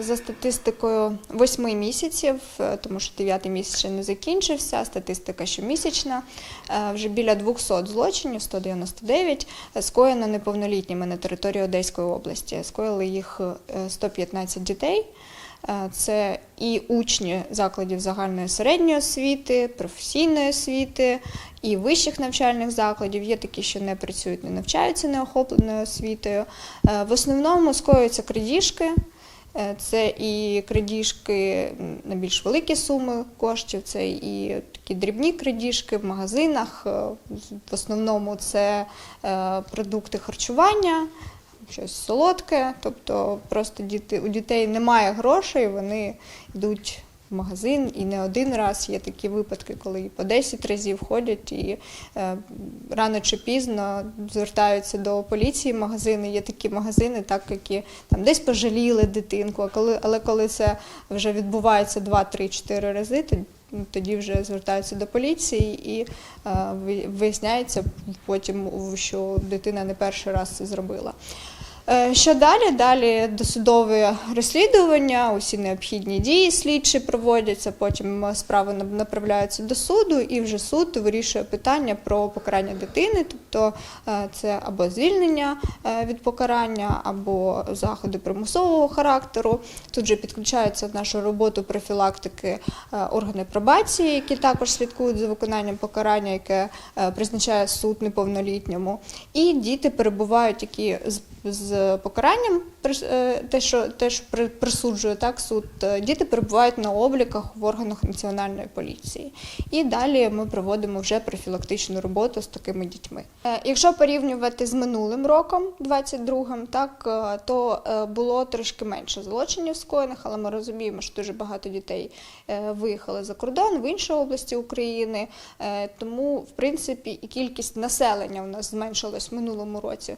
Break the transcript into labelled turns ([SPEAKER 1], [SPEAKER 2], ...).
[SPEAKER 1] за статистикою 8 місяців, е, тому що 9 місяць ще не закінчився, статистика щомісячна. Е, Вже біля 200 злочинів, 199, е, скоєно неповнолітніми на території Одеської області. Скоїли їх е, 115 дітей. Це і учні закладів загальної середньої освіти, професійної освіти, і вищих навчальних закладів. Є такі, що не працюють, не навчаються неохопленою освітою. В основному скоюються крадіжки. Е, Це і крадіжки на більш великі суми коштів, це і такі дрібні крадіжки в магазинах. Е, В основному це е, продукти харчування, щось солодке. Тобто просто діти, у дітей немає грошей, вони йдуть в магазин і не один раз. Є такі випадки, коли і по 10 разів ходять і е, рано чи пізно звертаються до поліції магазини. Є такі магазини, так які там десь пожаліли дитинку, а коли, але коли це вже відбувається 2, 3, 4 рази, то тоді вже звертаються до поліції і е, виясняється потім, що дитина не перший раз це зробила. Е, Що далі? Далі досудове розслідування, усі необхідні дії слідчі проводяться, потім справи направляються до суду, і вже суд вирішує питання про покарання дитини, тобто е, це або звільнення е, від покарання, або заходи примусового характеру. Тут же підключаються в нашу роботу профілактики органи пробації, які також слідкують за виконанням покарання, яке призначає суд неповнолітньому. І діти перебувають, які з, з покаранням, прис- е, те, що теж присуджує так суд, е, діти перебувають на обліках в органах національної поліції. І далі ми проводимо вже профілактичну роботу з такими дітьми. Е, Якщо порівнювати з минулим роком, 22-м, так е, то е, було трошки менше злочинів скоєних, але ми розуміємо, що дуже багато дітей е, виїхали за кордон в інші області України. Е, Тому, в принципі, і кількість населення у нас зменшилась в минулому році.